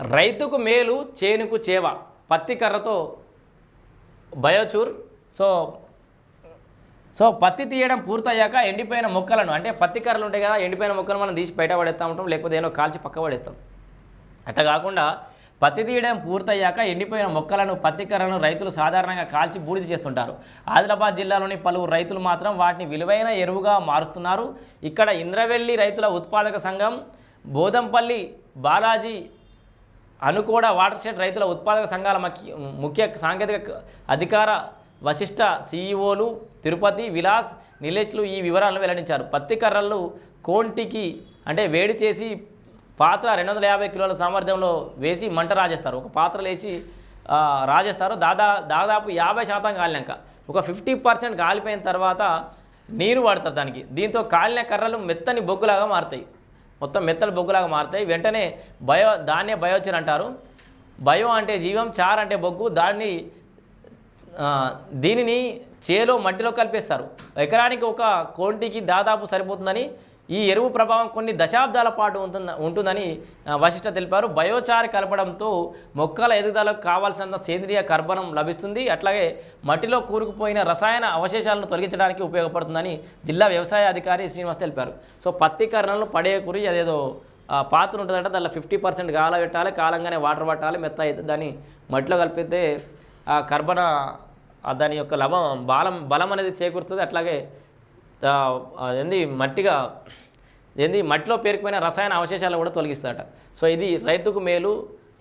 రైతుకు మేలు చేనుకు చేవ. పత్తి కర్రతో బయోచూర్. సో సో పత్తి తీయడం పూర్తయ్యాక ఎండిపోయిన మొక్కలను అంటే పత్తి కర్రలు ఉంటాయి కదా ఎండిపోయిన మొక్కలను మనం తీసి బయట పడేస్తూ ఉంటాం లేకపోతే ఏదో కాల్చి పక్క పడేస్తాం. అట్లా కాకుండా పత్తి తీయడం పూర్తయ్యాక ఎండిపోయిన మొక్కలను పత్తి కర్రలను రైతులు సాధారణంగా కాల్చి బూడిద చేస్తుంటారు. ఆదిలాబాద్ జిల్లాలోని పలువురు రైతులు మాత్రం వాటిని విలువైన ఎరువుగా మారుస్తున్నారు. ఇక్కడ ఇంద్రవెల్లి రైతుల ఉత్పాదక సంఘం బోదంపల్లి బాలాజీ అనుకోడ వాటర్ షెడ్ రైతుల ఉత్పాదక సంఘాల ముఖ్య సాంకేతిక అధికార వశిష్ట సీఈఓలు తిరుపతి విలాస్ నిలేష్లు ఈ వివరాలను వెల్లడించారు. పత్తి కర్రలు కోంటికి అంటే వేడి చేసి పాత్ర రెండు వందల యాభై కిలోల సామర్థ్యంలో వేసి మంట రాజేస్తారు. ఒక పాత్ర వేసి రాజేస్తారు. దాదా దాదాపు యాభై శాతం కాలినాక ఒక ఫిఫ్టీ పర్సెంట్ కాలిపోయిన తర్వాత నీరు వాడతారు దానికి. దీంతో కాలిన కర్రలు మెత్తని బొగ్గులాగా మారుతాయి. మొత్తం మెత్తలు బొగ్గులాగా మారుతాయి. వెంటనే బయో దాన్నే బయోచిన్ అంటారు. బయో అంటే జీవం చార్ అంటే బొగ్గు. దాన్ని దీనిని చేలో మట్టిలో కలిపేస్తారు. ఎకరానికి ఒక కోంటికి దాదాపు సరిపోతుందని ఈ ఎరువు ప్రభావం కొన్ని దశాబ్దాల పాటు ఉంటుంద ఉంటుందని వశిష్ట తెలిపారు. బయోచార్ కలపడంతో మొక్కల ఎదుగుదలకు కావాల్సినంత సేంద్రియ కర్బనం లభిస్తుంది. అట్లాగే మట్టిలో కూరుకుపోయిన రసాయన అవశేషాలను తొలగించడానికి ఉపయోగపడుతుందని జిల్లా వ్యవసాయ అధికారి శ్రీనివాస్ తెలిపారు. సో పత్తి కర్ణలు పడే కురి అదేదో పాత్ర ఉంటుందంటే. దాంట్లో ఫిఫ్టీ పర్సెంట్ గాల పెట్టాలి కాలంగానే వాటర్ పట్టాలి మెత్త అవుతుంది దాన్ని మట్టిలో కలిపితే ఆ కర్బన దాని యొక్క లభం బలం బలం అనేది చేకూరుతుంది. అట్లాగే ఏంది మట్టిగా ఏంది మట్టిలో పేరుకుపోయిన రసాయన అవశేషాలు కూడా తొలగిస్తాడట సో ఇది రైతుకు మేలు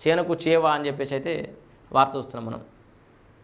చేనుకు చేవా అని చెప్పేసి అయితే వార్త చూస్తున్నాం మనం.